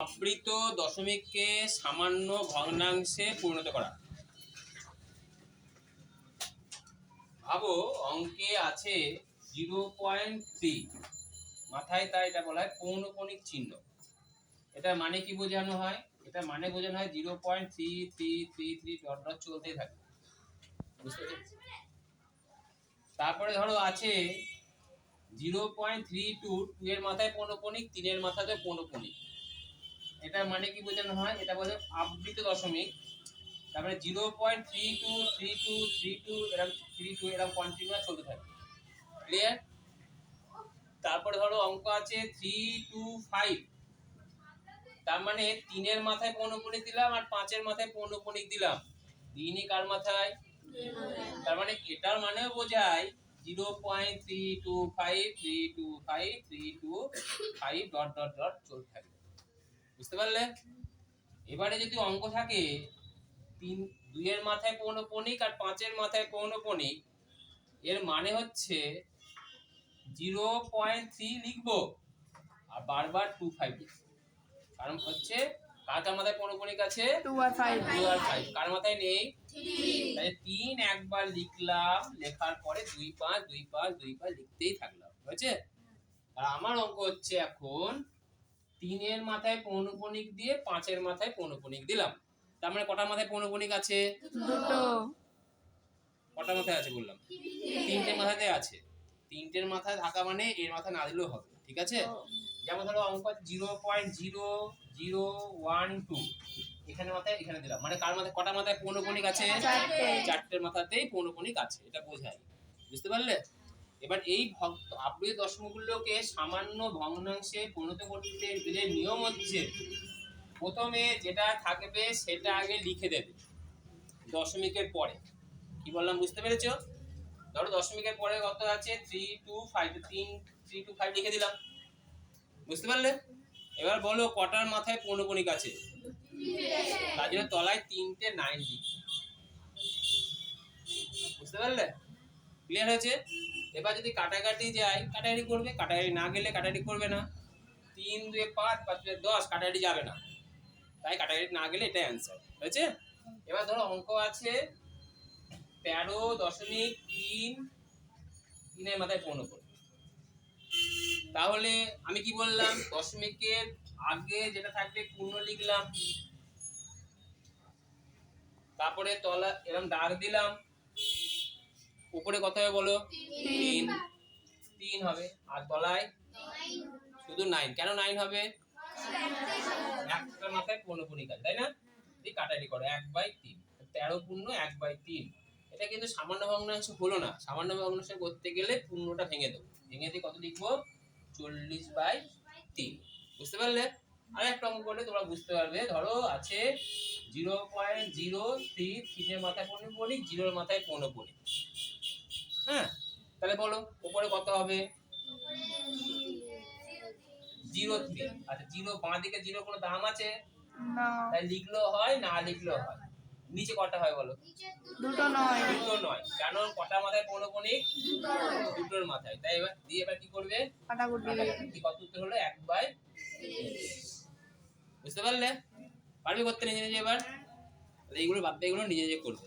আবৃত দশমিককে সামান্য ভগ্নাংশে পরিণত করা। ভাবো, অঙ্কে আছে জিরো পয়েন্ট মাথায় তাই এটা বলা হয় পৌনকণিক চিহ্ন। এটা মানে কি বোঝানো হয়? এটা মানে বোঝানো হয় zero point three three three three dot dot চলতেই থাকে। বুঝতে? তারপরে ধরো আছে zero point three two two এর মাথায় পৌনকণিক তিনের মাথাতে পৌনকণিক এটা মানে কি বোঝানো হয়? এটা বলে আবৃত দশমিক, তারপরে zero point three two three two three two এরকম থ্রি টু এরকম কন্টিনিউয়াস চলতে থাকে। ক্লিয়ার তারপরে ধরো অঙ্ক আছে থ্রি টু ফাইভ তার মানে তিনের মাথায় পৌনপুণিক দিলাম আর পাঁচের মাথায় পৌনপুণিক দিলাম। তিনই কার মাথায়? তার মানে এটার মানেও বোঝায় zero point three two five three two five three two five dot dot dot চলতে থাকবে বুঝতে পারলে? এবারে যদি অঙ্ক থাকে তিন দুইয়ের মাথায় পৌনপণিক আর পাঁচের মাথায় পৌনপণিক এর মানে হচ্ছে জিরো পয়েন্ট থ্রি লিখব আর বারবার টু ফাইভ লিখব। কারণ হচ্ছে কার কার মাথায় পৌনপণিক আছে? টু আর ফাইভ টু আর ফাইভ কার মাথায় নেই? তাহলে তিন একবার লিখলাম লেখার পরে দুই পাঁচ দুই পাঁচ দুই পাঁচ লিখতেই থাকলাম। হয়েছে? আর আমার অঙ্ক হচ্ছে এখন তিনের মাথায় পৌনপণিক দিয়ে পাঁচের মাথায় পৌনপণিক দিলাম। তার মানে কটার মাথায় পৌনপণিক আছে? দুটো। কটার মাথায় আছে বললাম? তিনটে মাথাতে আছে। তিনটের মাথায় থাকা মানে এর মাথায় না দিলেও হবে ঠিক আছে? যেমন ধরো অঙ্ক zero point zero zero one two. এখানে মাথায় এখানে দিলাম। মানে কার মাথায়? কটা মাথায় পৌনপণিক আছে? চারটের মাথাতেই পৌনপণিক আছে এটা বোঝায়। বুঝতে পারলে? এবার এই ভক্ত আবৃত দশমগুলোকে সামান্য ভগ্নাংশে পরিণত করতে যে নিয়ম হচ্ছে, প্রথমে যেটা থাকবে সেটা আগে লিখে দেবে দশমিকের পরে। কি বললাম বুঝতে পেরেছ? ধরো দশমিকের পরে কত আছে? থ্রি টু ফাইভ তিন থ্রি টু ফাইভ লিখে দিলাম। বুঝতে পারলে? এবার বলো কটার মাথায় পৌনপণিক আছে? তার জন্য তলায় তিনটে নাইন বুঝতে পারলে? ক্লিয়ার হয়েছে? এবার যদি কাটাকাটি যায়, কাটাকাটি করবে, কাটাকাটি না গেলে কাটাকাটি করবে না। তিন, দুয়ে পাঁচ পাঁচ, দুয়ে দশ, কাটাকাটি যাবে না। তাই কাটাকাটি না গেলে এটাই অ্যান্সার হয়েছে? এবার ধরো অঙ্ক আছে তেরো দশমিক তিন, তিনের মাথায় পৌনে করে। তাহলে আমি কি বললাম? দশমিকের আগে যেটা থাকবে পূর্ণ লিখলাম। তারপরে তলা এরকম দাগ দিলাম। উপরে কত হবে বলো? তিন। তিন হবে। আর তলায়? শুধু নাইন কেন নাইন হবে? একটা মাথায় কাজ তাই না? এই কাটারি করো এক বাই তিন। তেরো পূর্ণ এক বাই তিন। এটা কিন্তু সামান্য ভগ্নাংশ হলো না। সামান্য ভগ্নাংশ করতে গেলে পূর্ণটা ভেঙে দেবো। ভেঙে দিয়ে কত লিখব? চল্লিশ বাই তিন। বুঝতে পারলে? আর একটা অঙ্ক করলে তোমরা বুঝতে পারবে। ধরো আছে জিরো পয়েন্ট জিরো থ্রি তিনের মাথায় পনেরো পড়ি জিরোর মাথায় পনেরো পড়ি হ্যাঁ তাহলে বলো উপরে কত হবে? জিরো থ্রি আচ্ছা জিরো বাঁ দিকে জিরো কোনো দাম আছে? না। তাই লিখলেও হয় না লিখলেও হয়। নিচে কটা হয় বলো? দুটো নয়। দুটো নয়। কেন কটা মাথায় পৌনকণিক দুটোর মাথায়। তাই এবার দিয়ে এবার কি করবে? কাটাকুটি কত উত্তর হলো? এক বাই বুঝতে পারলে? পারবে করতে নিজে নিজে এবার? তাহলে এইগুলো বাদ দিয়ে এগুলো নিজে নিজে করবে।